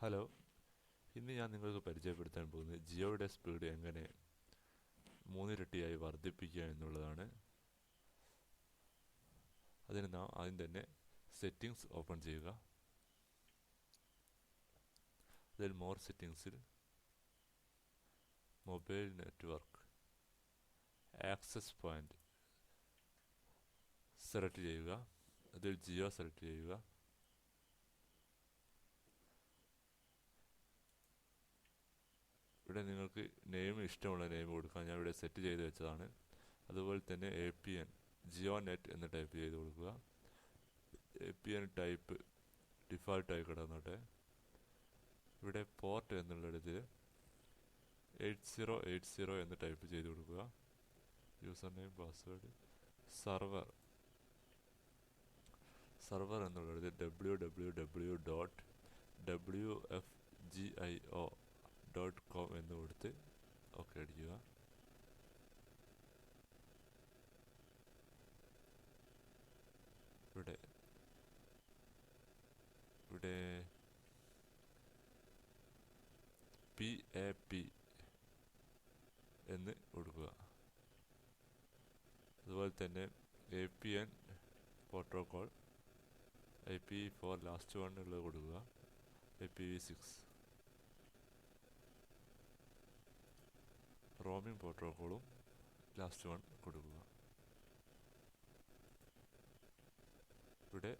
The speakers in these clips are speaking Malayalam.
ഹലോ. ഇന്ന് ഞാൻ നിങ്ങൾക്ക് പരിചയപ്പെടുത്താൻ പോകുന്നത് ജിയോയുടെ സ്പീഡ് എങ്ങനെ മൂന്നിരട്ടിയായി വർദ്ധിപ്പിക്കുക എന്നുള്ളതാണ്. അതിന് നാം ആദ്യം തന്നെ സെറ്റിങ്സ് ഓപ്പൺ ചെയ്യുക. അതിൽ മോർ സെറ്റിങ്സിൽ mobile network access point select ചെയ്യുക. അതിൽ ജിയോ സെലക്ട് ചെയ്യുക. ഇവിടെ നിങ്ങൾക്ക് നെയിം ഇഷ്ടമുള്ള നെയിം കൊടുക്കാം. ഞാൻ ഇവിടെ സെറ്റ് ചെയ്ത് വെച്ചതാണ്. അതുപോലെ തന്നെ A P N Jio net എന്ന് ടൈപ്പ് ചെയ്ത് കൊടുക്കുക. എ പി എൻ ടൈപ്പ് ഡിഫാൾട്ടായി കിടന്നോട്ടെ. ഇവിടെ പോർട്ട് എന്നുള്ളിടത്ത് എയ്റ്റ് സീറോ എയ്റ്റ് സീറോ എന്ന് ടൈപ്പ് ചെയ്ത് കൊടുക്കുക. User name password server server എന്നുള്ളത് W W W dot W F G I O dot എന്ന് കൊടുത്ത് ഓക്കെ അടിക്കുക. ഇവിടെ. ഇവിടെ. പി എ പി എന്ന് കൊടുക്കുക. അതുപോലെ തന്നെ A P N protocol I P four last one ഉള്ളത് കൊടുക്കുക. I P V six roaming പ്രോട്ടോക്കോളും last one കൊടുക്കുക. ഇവിടെ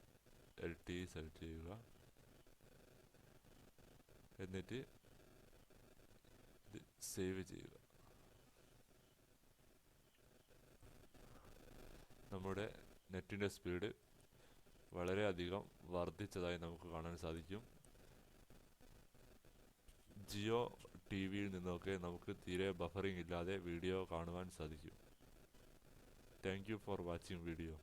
എൽ ടി സെലക്ട് ചെയ്യുക. എന്നിട്ട് ഇത് സേവ് ചെയ്യുക. നമ്മുടെ നെറ്റിന്റെ സ്പീഡ് വളരെയധികം വർദ്ധിച്ചതായി നമുക്ക് കാണാൻ സാധിക്കും. ജിയോ ടി വിയിൽ നിന്നൊക്കെ നമുക്ക് തീരെ ബഫറിംഗ് ഇല്ലാതെ വീഡിയോ കാണുവാൻ സാധിക്കും. Thank for watching video